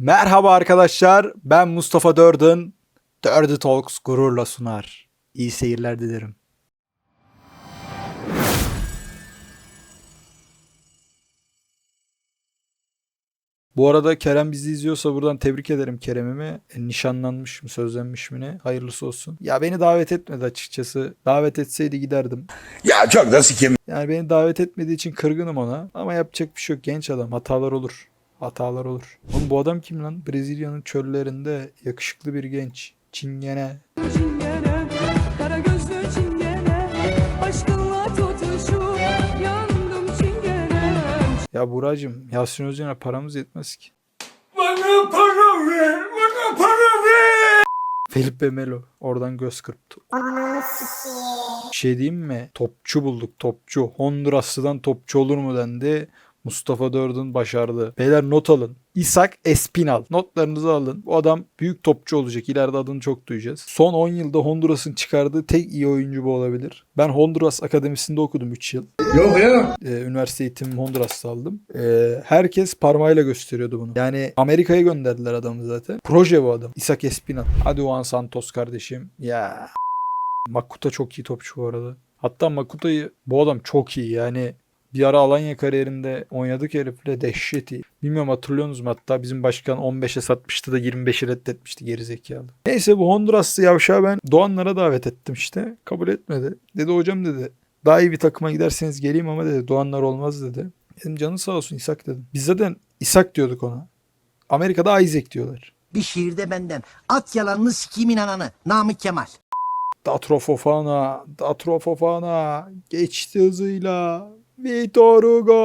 Merhaba arkadaşlar, ben Mustafa Dördün. Dirty Talks gururla sunar. İyi seyirler dilerim. Bu arada Kerem bizi izliyorsa buradan tebrik ederim Kerem'imi. E, nişanlanmış mı, sözlenmiş mi ne? Hayırlısı olsun. Ya beni davet etmedi açıkçası. Davet etseydi giderdim. Ya çok da sikim. Yani beni davet etmediği için kırgınım ona. Ama yapacak bir şey yok. Genç adam. Hatalar olur. Hatalar olur. Oğlum bu adam kim lan? Brezilya'nın çöllerinde yakışıklı bir genç. Çingene. Çingene, kara gözlü çingene, aşkınla tutuşup yandım çingene. Ya Buracım Yasin Özcan'a paramız yetmez ki. Bana para ver, bana para ver. Felipe Melo oradan göz kırptı. Bir şey diyeyim mi? Topçu bulduk topçu. Honduraslı'dan topçu olur mu dendi. Mustafa Dördün başardı. Beyler not alın. İshak Espinal. Notlarınızı alın. Bu adam büyük topçu olacak. İleride adını çok duyacağız. Son 10 yılda Honduras'ın çıkardığı tek iyi oyuncu bu olabilir. Ben Honduras Akademisi'nde okudum 3 yıl. Yok ya. Ee, üniversite eğitimimi Honduras'ta aldım. Ee, herkes parmağıyla gösteriyordu bunu. Yani Amerika'ya gönderdiler adamı zaten. Proje bu adam. Isaac Espinal. Hadi Juan Santos kardeşim. Ya. Makuta çok iyi topçu bu arada. Hatta Makuta'yı bu adam çok iyi yani. Bir ara Alanya kariyerinde oynadık herifle dehşet iyi. Bilmiyorum hatırlıyorsunuz mu? Hatta bizim başkan 15'e satmıştı da 25'i reddetmişti gerizekalı. Neyse bu Honduraslı yavşağı ben Doğanlara davet ettim işte. Kabul etmedi. Dedi hocam dedi. Daha iyi bir takıma giderseniz geleyim ama dedi Doğanlar olmaz dedi. Dedim canı sağ olsun İshak dedim. Biz zaten İshak diyorduk ona. Amerika'da Isaac diyorlar. Bir şiirde benden. At yalanını sikimin ananı. Namık Kemal. Datro Fofana, Datro Fofana geçti hızıyla. Vitor Hugo.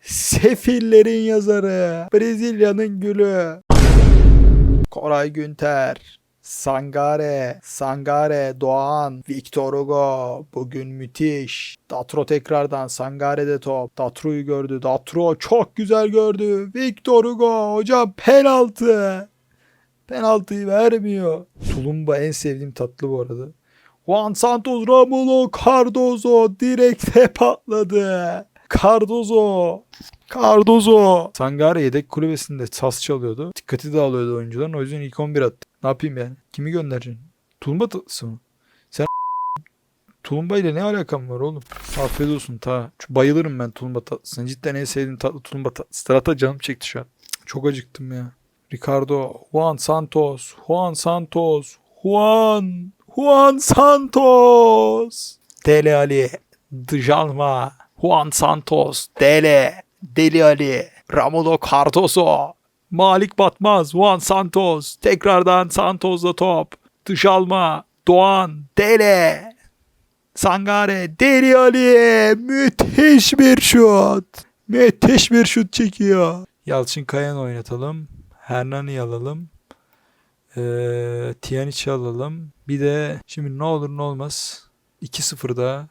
Sefillerin yazarı, Brezilya'nın gülü. Koray Günter, Sangare, Sangare, Doğan, Victor Hugo. Bugün müthiş. Datro tekrardan Sangare'de top. Datro'yu gördü. Datro çok güzel gördü. Victor Hugo hocam penaltı. Penaltıyı vermiyor. Tulumba en sevdiğim tatlı bu arada. Juan Santos Romulo Cardozo direkte patladı. Cardozo. Cardozo. Sangare yedek kulübesinde saz çalıyordu. Dikkati dağılıyordu oyuncuların. O yüzden ilk 11 attı. Ne yapayım yani? Kimi göndereceksin? Tulumba tatlısı mı? Sen Tulumba ile ne alakam var oğlum? Afiyet olsun ta. Şu Bayılırım ben tulumba tatlısına. Cidden en sevdiğim tatlı tulumba tatlısı. Strata canım çekti şu an. Çok acıktım ya. Ricardo, Juan Santos, Juan Santos, Juan, Juan Santos. Dele Ali, Djalma, Juan Santos, Dele, Deli Ali, Ramulo Cardoso, Malik Batmaz, Juan Santos, tekrardan Santos'la top, Djalma, Doğan, Dele, Sangare, Deli Ali, müthiş bir şut. Müthiş bir şut çekiyor. Yalçın Kayan oynatalım. Hernani alalım. Ee, Tiyanic'i alalım. Bir de şimdi ne olur ne olmaz. 2-0'da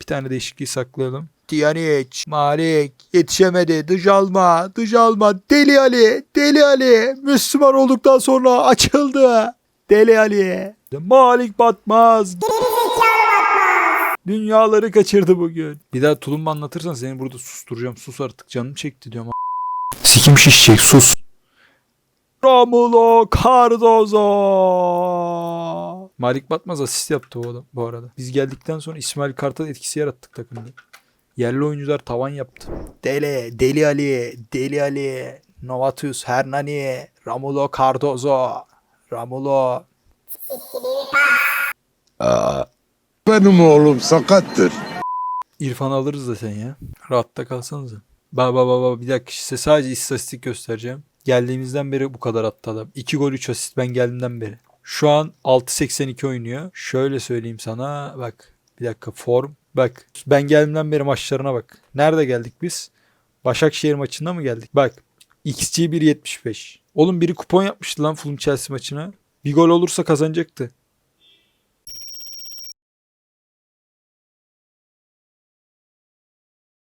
bir tane değişikliği saklayalım. Tiyanic, Malik, yetişemedi. Djalma, Djalma, Deli Ali, Deli Ali. Müslüman olduktan sonra açıldı. Deli Ali. Malik Batmaz. Dünyaları kaçırdı bugün. Bir daha tulumba anlatırsan seni burada susturacağım. Sus artık canım çekti diyorum. Sikim şişecek sus. Romulo Cardozo. Malik Batmaz asist yaptı bu, adam, bu arada. Biz geldikten sonra İsmail Kartal etkisi yarattık takımda. Yerli oyuncular tavan yaptı. Dele, Deli Ali, Deli Ali, Novatus Hernani, Romulo Cardozo, Romulo. Benim oğlum sakattır. İrfan alırız da sen ya. Rahatta kalsanıza. Ba ba ba ba bir dakika size sadece istatistik göstereceğim. Geldiğimizden beri bu kadar attı adam. 2 gol 3 asist ben geldiğimden beri. Şu an 6.82 oynuyor. Şöyle söyleyeyim sana bak bir dakika form. Bak ben geldiğimden beri maçlarına bak. Nerede geldik biz? Başakşehir maçında mı geldik? Bak XG 1.75. Oğlum biri kupon yapmıştı lan Fulham Chelsea maçına. Bir gol olursa kazanacaktı.